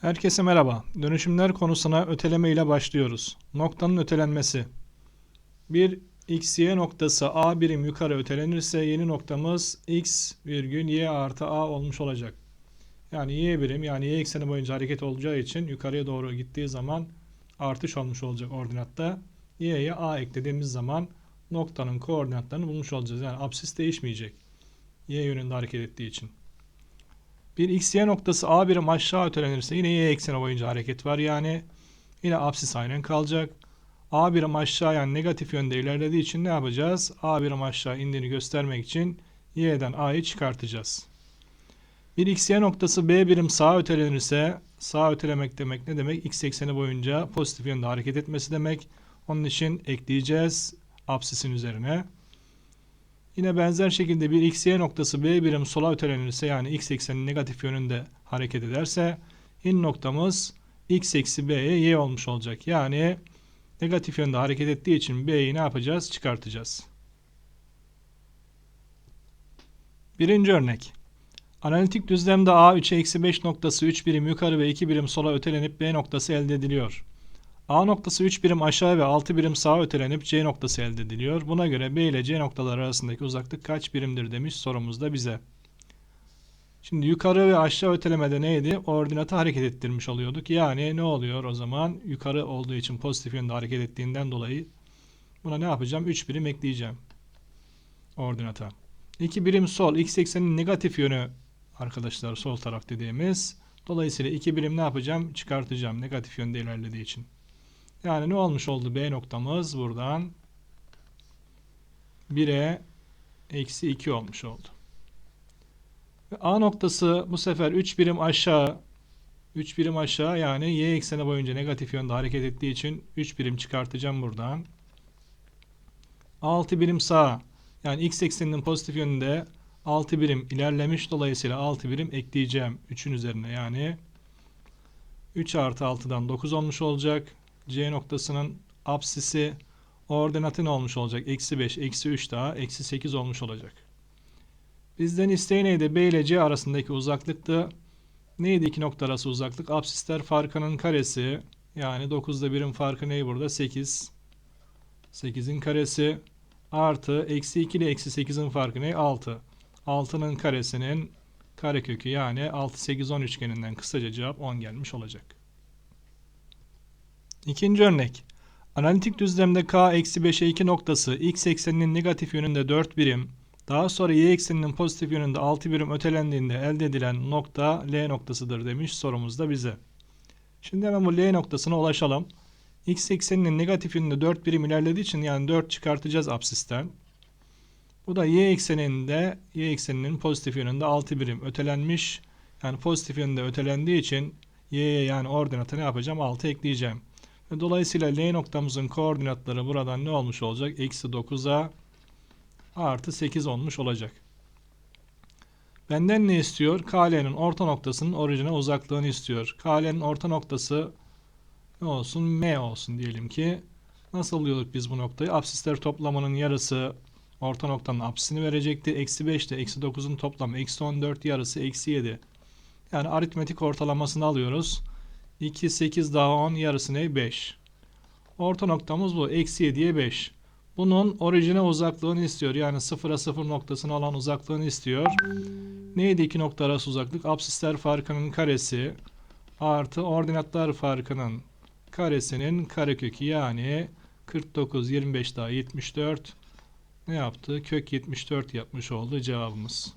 Herkese merhaba. Dönüşümler konusuna öteleme ile başlıyoruz. Noktanın ötelenmesi. Bir x, y noktası a birim yukarı ötelenirse yeni noktamız x virgül y artı a olmuş olacak. Yani y birim yani y ekseni boyunca hareket olacağı için yukarıya doğru gittiği zaman artış olmuş olacak ordinatta. y'ye a eklediğimiz zaman noktanın koordinatlarını bulmuş olacağız. Yani absis değişmeyecek. y yönünde hareket ettiği için. Bir x, y noktası a birim aşağı ötelenirse yine y ekseni boyunca hareket var. Yani yine absis aynen kalacak. a birim aşağı yani negatif yönde ilerlediği için ne yapacağız? a birim aşağı indiğini göstermek için y'den a'yı çıkartacağız. Bir x, y noktası b birim sağa ötelenirse sağa ötelemek demek ne demek? x ekseni boyunca pozitif yönde hareket etmesi demek. Onun için ekleyeceğiz absisin üzerine. Yine benzer şekilde bir x, y noktası b birim sola ötelenirse yani x eksenin negatif yönünde hareket ederse in noktamız x eksi b'ye y olmuş olacak. Yani negatif yönde hareket ettiği için b'yi ne yapacağız? Çıkartacağız. Birinci örnek. Analitik düzlemde a 3'e eksi 5 noktası 3 birim yukarı ve 2 birim sola ötelenip b noktası elde ediliyor. A noktası 3 birim aşağı ve 6 birim sağa ötelenip C noktası elde ediliyor. Buna göre B ile C noktaları arasındaki uzaklık kaç birimdir demiş sorumuzda bize. Şimdi yukarı ve aşağı ötelemede neydi? Ordinatı hareket ettirmiş oluyorduk. Yani ne oluyor o zaman? Yukarı olduğu için pozitif yönde hareket ettiğinden dolayı buna ne yapacağım? 3 birim ekleyeceğim. Ordinata. 2 birim sol. X eksenin negatif yönü arkadaşlar sol taraf dediğimiz. Dolayısıyla 2 birim ne yapacağım? Çıkartacağım negatif yönde ilerlediği için. Yani ne olmuş oldu B noktamız buradan 1'e eksi 2 olmuş oldu. Ve A noktası bu sefer 3 birim aşağı 3 birim aşağı yani y ekseni boyunca negatif yönde hareket ettiği için 3 birim çıkartacağım buradan. 6 birim sağa yani x ekseninin pozitif yönünde 6 birim ilerlemiş dolayısıyla 6 birim ekleyeceğim 3'ün üzerine yani 3 artı 6'dan 9 olmuş olacak. C noktasının apsisi ordinatı ne olmuş olacak? Eksi 5, eksi 3 daha, eksi 8 olmuş olacak. Bizden isteği neydi? B ile C arasındaki uzaklıktı. Neydi iki nokta arası uzaklık? Apsisler farkının karesi. Yani 9'da birim farkı ney burada? 8. 8'in karesi artı eksi 2 ile eksi 8'in farkı ne? 6. 6'nın karesinin karekökü yani 6, 8, 10 üçgeninden kısaca cevap 10 gelmiş olacak. İkinci örnek. Analitik düzlemde k eksi 5'e 2 noktası x ekseninin negatif yönünde 4 birim, daha sonra y ekseninin pozitif yönünde 6 birim ötelendiğinde elde edilen nokta L noktasıdır demiş sorumuzda bize. Şimdi hemen bu L noktasına ulaşalım. X ekseninin negatif yönünde 4 birim ilerlediği için yani 4 çıkartacağız absisten. Bu da y ekseninde y ekseninin pozitif yönünde 6 birim ötelenmiş. Yani pozitif yönde ötelendiği için y'ye yani ordinatı ne yapacağım? 6 ekleyeceğim. Dolayısıyla L noktamızın koordinatları buradan ne olmuş olacak? Eksi 9'a artı 8 olmuş olacak. Benden ne istiyor? KL'nin orta noktasının orijine uzaklığını istiyor. KL'nin orta noktası ne olsun? M olsun diyelim ki. Nasıl buluyorduk biz bu noktayı? Absisler toplamının yarısı orta noktanın apsisini verecekti. Eksi 5 ile eksi 9'un toplamı eksi 14 yarısı eksi 7. Yani aritmetik ortalamasını alıyoruz. 2, 8 daha 10 yarısı ne? 5. Orta noktamız bu. Eksi 7'ye 5. Bunun orijine uzaklığını istiyor. Yani 0'a 0 noktasını alan uzaklığını istiyor. Neydi iki nokta arası uzaklık? Absisler farkının karesi artı ordinatlar farkının karesinin karekökü yani 49, 25 daha 74 ne yaptı? Kök 74 yapmış oldu cevabımız.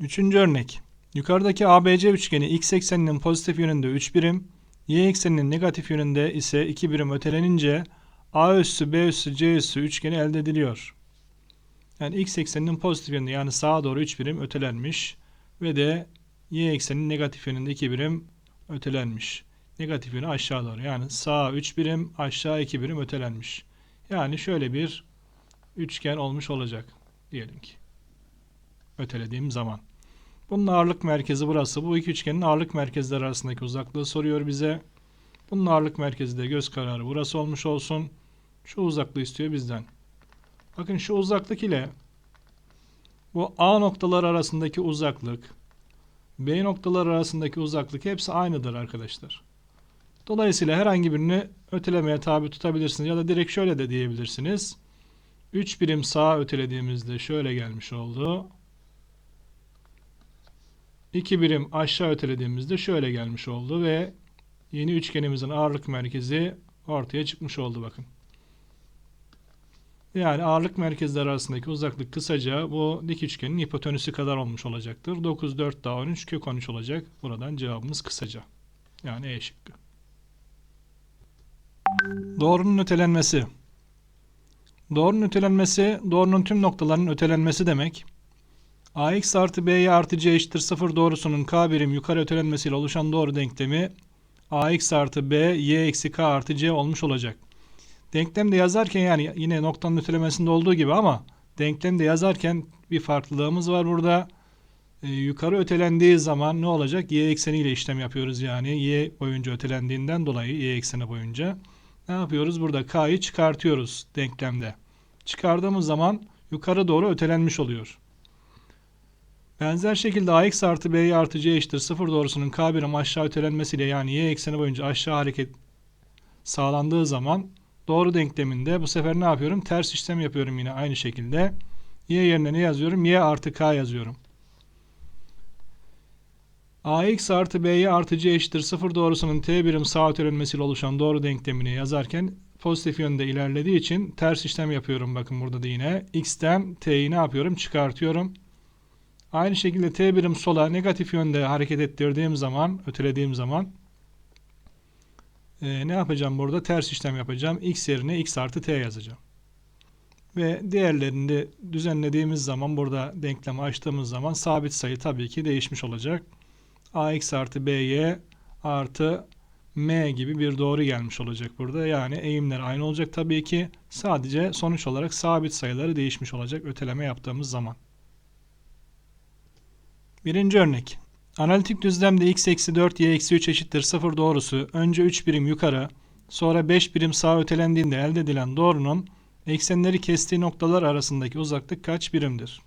Üçüncü örnek. Yukarıdaki ABC üçgeni x ekseninin pozitif yönünde 3 birim, y ekseninin negatif yönünde ise 2 birim ötelenince A üssü, B üssü, C üssü üçgeni elde ediliyor. Yani x ekseninin pozitif yönünde yani sağa doğru 3 birim ötelenmiş ve de y ekseninin negatif yönünde 2 birim ötelenmiş. Negatif yönü aşağı doğru yani sağa 3 birim aşağı 2 birim ötelenmiş. Yani şöyle bir üçgen olmuş olacak diyelim ki ötelediğim zaman. Bunun ağırlık merkezi burası. Bu iki üçgenin ağırlık merkezleri arasındaki uzaklığı soruyor bize. Bunun ağırlık merkezi de göz kararı burası olmuş olsun. Şu uzaklığı istiyor bizden. Bakın şu uzaklık ile bu A noktalar arasındaki uzaklık B noktaları arasındaki uzaklık hepsi aynıdır arkadaşlar. Dolayısıyla herhangi birini ötelemeye tabi tutabilirsiniz ya da direkt şöyle de diyebilirsiniz. 3 birim sağa ötelediğimizde şöyle gelmiş oldu. 2 birim aşağı ötelediğimizde şöyle gelmiş oldu ve yeni üçgenimizin ağırlık merkezi ortaya çıkmış oldu bakın. Yani ağırlık merkezleri arasındaki uzaklık kısaca bu dik üçgenin hipotenüsü kadar olmuş olacaktır. 9, 4 daha 13 kök 13 olacak. Buradan cevabımız kısaca. Yani E şıkkı. Doğrunun ötelenmesi. Doğrunun ötelenmesi, doğrunun tüm noktalarının ötelenmesi demek. Ax artı by artı c eşittir 0 doğrusunun k birim yukarı ötelenmesiyle oluşan doğru denklemi ax artı b y eksi k artı c olmuş olacak. Denklemde yazarken yani yine noktanın ötelemesinde olduğu gibi ama denklemde yazarken bir farklılığımız var burada. Ee, yukarı ötelendiği zaman ne olacak? Y ekseniyle işlem yapıyoruz yani. Y boyunca ötelendiğinden dolayı y ekseni boyunca. Ne yapıyoruz? Burada k'yı çıkartıyoruz denklemde. Çıkardığımız zaman yukarı doğru ötelenmiş oluyor. Benzer şekilde ax artı b artı c eşittir 0 doğrusunun k birim aşağı ötelenmesiyle yani y ekseni boyunca aşağı hareket sağlandığı zaman doğru denkleminde bu sefer ne yapıyorum? Ters işlem yapıyorum yine aynı şekilde. Y yerine ne yazıyorum? Y artı K yazıyorum. AX artı BY artı C eşittir 0 doğrusunun T birim sağ ötelenmesiyle oluşan doğru denklemini yazarken pozitif yönde ilerlediği için ters işlem yapıyorum. Bakın burada da yine X'ten T'yi ne yapıyorum? Çıkartıyorum. Aynı şekilde T birim sola negatif yönde hareket ettirdiğim zaman, ötelediğim zaman e, ne yapacağım burada? Ters işlem yapacağım. X yerine X artı T yazacağım. Ve diğerlerini de düzenlediğimiz zaman burada denklemi açtığımız zaman sabit sayı tabii ki değişmiş olacak. AX artı BY artı M gibi bir doğru gelmiş olacak burada. Yani eğimler aynı olacak tabii ki. Sadece sonuç olarak sabit sayıları değişmiş olacak öteleme yaptığımız zaman. Birinci örnek. Analitik düzlemde x eksi 4 y eksi 3 eşittir 0 doğrusu önce 3 birim yukarı sonra 5 birim sağa ötelendiğinde elde edilen doğrunun eksenleri kestiği noktalar arasındaki uzaklık kaç birimdir?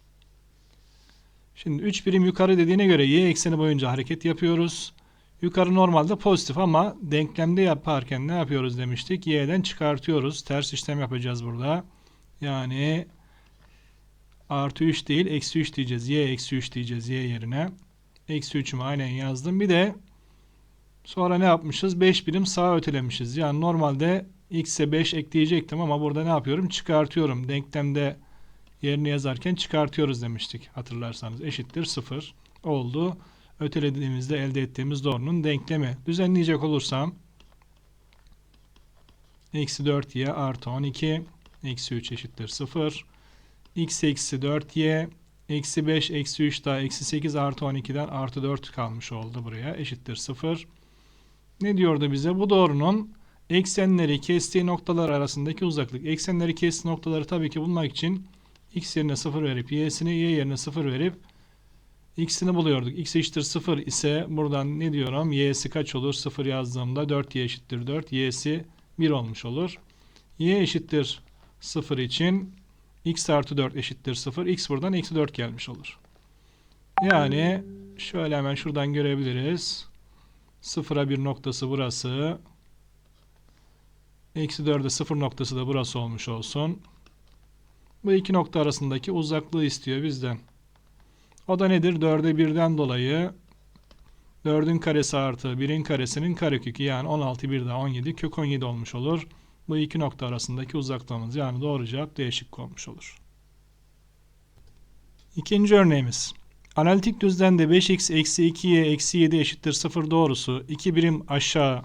Şimdi 3 birim yukarı dediğine göre y ekseni boyunca hareket yapıyoruz. Yukarı normalde pozitif ama denklemde yaparken ne yapıyoruz demiştik? Y'den çıkartıyoruz. Ters işlem yapacağız burada. Yani artı 3 değil eksi 3 diyeceğiz. Y eksi 3 diyeceğiz y yerine. Eksi 3'ümü aynen yazdım. Bir de sonra ne yapmışız? 5 birim sağa ötelemişiz. Yani normalde x'e 5 ekleyecektim ama burada ne yapıyorum? Çıkartıyorum. Denklemde yerini yazarken çıkartıyoruz demiştik hatırlarsanız. Eşittir 0 oldu. Ötelediğimizde elde ettiğimiz doğrunun denklemi. Düzenleyecek olursam eksi 4y artı 12 eksi 3 eşittir 0 x eksi 4y eksi 5 eksi 3 daha eksi 8 artı 12'den artı 4 kalmış oldu buraya eşittir 0. Ne diyordu bize? Bu doğrunun eksenleri kestiği noktalar arasındaki uzaklık. Eksenleri kestiği noktaları tabii ki bulmak için x yerine 0 verip y'sini y yerine 0 verip x'ini buluyorduk. x eşittir 0 ise buradan ne diyorum? y'si kaç olur? 0 yazdığımda 4y eşittir 4. y'si 1 olmuş olur. y eşittir 0 için x artı 4 eşittir 0. x buradan eksi 4 gelmiş olur. Yani şöyle hemen şuradan görebiliriz. 0'a 1 noktası burası. Eksi 4'e 0 noktası da burası olmuş olsun. Bu iki nokta arasındaki uzaklığı istiyor bizden. O da nedir? 4'e 1'den dolayı 4'ün karesi artı 1'in karesinin karekökü yani 16 1 daha 17 kök 17 olmuş olur. Bu iki nokta arasındaki uzaklığımız yani doğru cevap D şıkkı olmuş olur. İkinci örneğimiz. Analitik düzlemde 5x eksi 2y eksi 7 eşittir 0 doğrusu 2 birim aşağı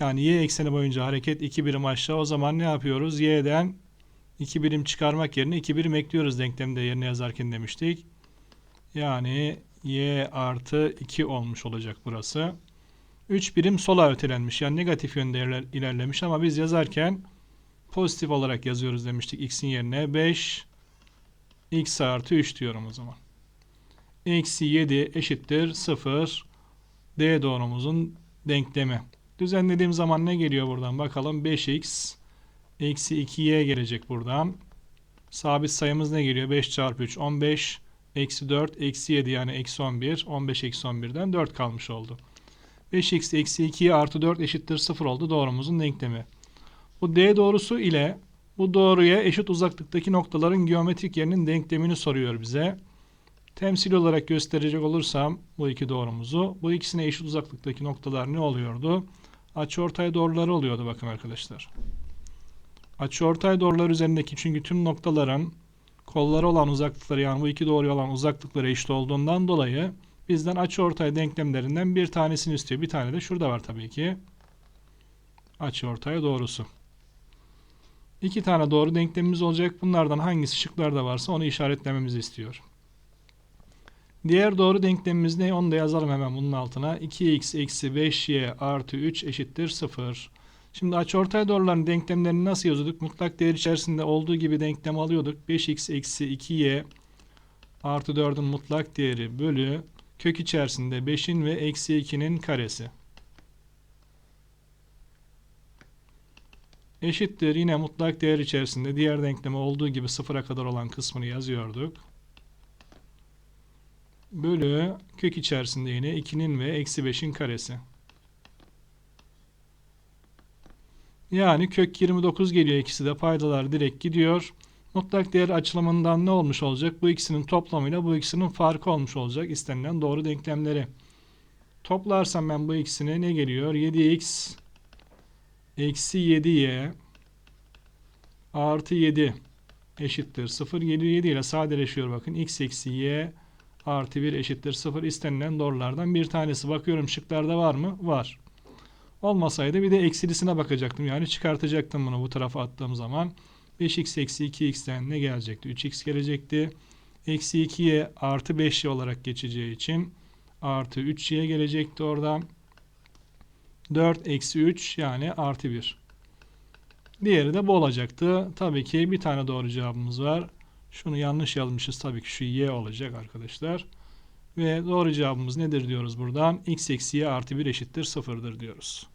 yani y ekseni boyunca hareket 2 birim aşağı o zaman ne yapıyoruz? y'den 2 birim çıkarmak yerine 2 birim ekliyoruz denklemde yerine yazarken demiştik. Yani y artı 2 olmuş olacak burası. 3 birim sola ötelenmiş. Yani negatif yönde ilerlemiş ama biz yazarken pozitif olarak yazıyoruz demiştik. X'in yerine 5 x artı 3 diyorum o zaman. Eksi 7 eşittir 0 D doğrumuzun denklemi. Düzenlediğim zaman ne geliyor buradan bakalım. 5x eksi 2y gelecek buradan. Sabit sayımız ne geliyor? 5 çarpı 3 15. eksi 4, eksi 7 yani eksi 11. 15 eksi 11'den 4 kalmış oldu. 5x eksi 2 artı 4 eşittir 0 oldu doğrumuzun denklemi. Bu D doğrusu ile bu doğruya eşit uzaklıktaki noktaların geometrik yerinin denklemini soruyor bize. Temsil olarak gösterecek olursam bu iki doğrumuzu, bu ikisine eşit uzaklıktaki noktalar ne oluyordu? Açıortay doğruları oluyordu bakın arkadaşlar. Açıortay doğrular üzerindeki çünkü tüm noktaların kolları olan uzaklıkları yani bu iki doğruya olan uzaklıkları eşit olduğundan dolayı bizden açıortay denklemlerinden bir tanesini istiyor. Bir tane de şurada var tabii ki. Açıortay doğrusu. İki tane doğru denklemimiz olacak. Bunlardan hangisi şıklarda varsa onu işaretlememizi istiyor. Diğer doğru denklemimiz ne? Onu da yazalım hemen bunun altına. 2x eksi 5y artı 3 eşittir 0. Şimdi açıortay doğruların denklemlerini nasıl yazıyorduk? Mutlak değer içerisinde olduğu gibi denklem alıyorduk. 5x eksi 2y artı 4'ün mutlak değeri bölü kök içerisinde 5'in ve eksi 2'nin karesi. Eşittir yine mutlak değer içerisinde diğer denklemi olduğu gibi sıfıra kadar olan kısmını yazıyorduk. Bölü kök içerisinde yine 2'nin ve eksi 5'in karesi. Yani kök 29 geliyor ikisi de paydalar direkt gidiyor. Mutlak değer açılımından ne olmuş olacak? Bu ikisinin toplamıyla bu ikisinin farkı olmuş olacak istenilen doğru denklemleri. Toplarsam ben bu ikisine ne geliyor? 7x eksi 7y artı 7 eşittir 0 geliyor 7 ile sadeleşiyor bakın x eksi y artı 1 eşittir 0 istenilen doğrulardan bir tanesi. Bakıyorum şıklarda var mı? Var. Olmasaydı bir de eksilisine bakacaktım. Yani çıkartacaktım bunu bu tarafa attığım zaman. 5x eksi 2x'ten ne gelecekti? 3x gelecekti. Eksi 2y artı 5y olarak geçeceği için artı 3y gelecekti oradan. 4 eksi 3 yani artı 1. Diğeri de bu olacaktı. Tabii ki bir tane doğru cevabımız var. Şunu yanlış yazmışız. Tabii ki şu y olacak arkadaşlar. Ve doğru cevabımız nedir diyoruz buradan? x eksi y artı 1 eşittir 0'dır diyoruz.